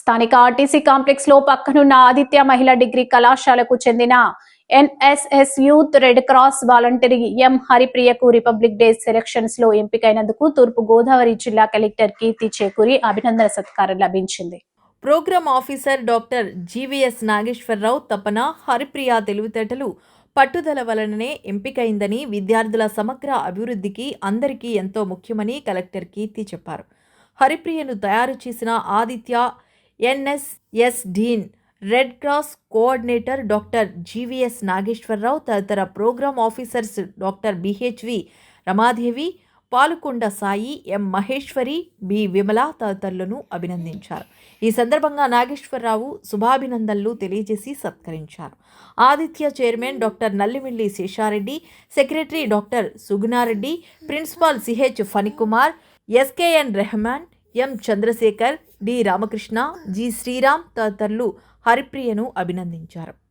స్థానిక ఆర్టీసీ కాంప్లెక్స్లో పక్కనున్న ఆదిత్య మహిళా డిగ్రీ కళాశాలకు చెందిన NSS Youth Red Cross volunteer M హరిప్రియకు Republic Day సెలక్షన్స్లో ఎంపికైనందుకు తూర్పు గోదావరి జిల్లా కలెక్టర్ కీర్తి చేకూరి అభినందన సత్కారం లభించింది. Programme officer doctor GVS Nageswararao తపన హరిప్రియ తెలివితేటలు పట్టుదల వలననే ఎంపికైందని విద్యార్థుల సమగ్ర అభివృద్ధికి అందరికీ ఎంతో ముఖ్యమని కలెక్టర్ కీర్తి చెప్పారు. హరిప్రియను తయారు చేసిన Aditya NSS dean red cross coordinator doctor GVS Nageswararao తదితర program officers doctor BHV Ramadevi Palukonda Sai M Maheshwari B Vimala తదితరులను అభినందించారు. ఈ సందర్భంగా నాగేశ్వరరావు శుభాభినందనలు తెలియజేసి సత్కరించారు. Aditya chairman doctor Nallamilli Seshareddy secretary doctor Sugunareddy principal CH Phanikumar SKN Rahman M. Chandrasekhar D. Ramakrishna G. Sriram తదితరులు హరిప్రియను అభినందించారు.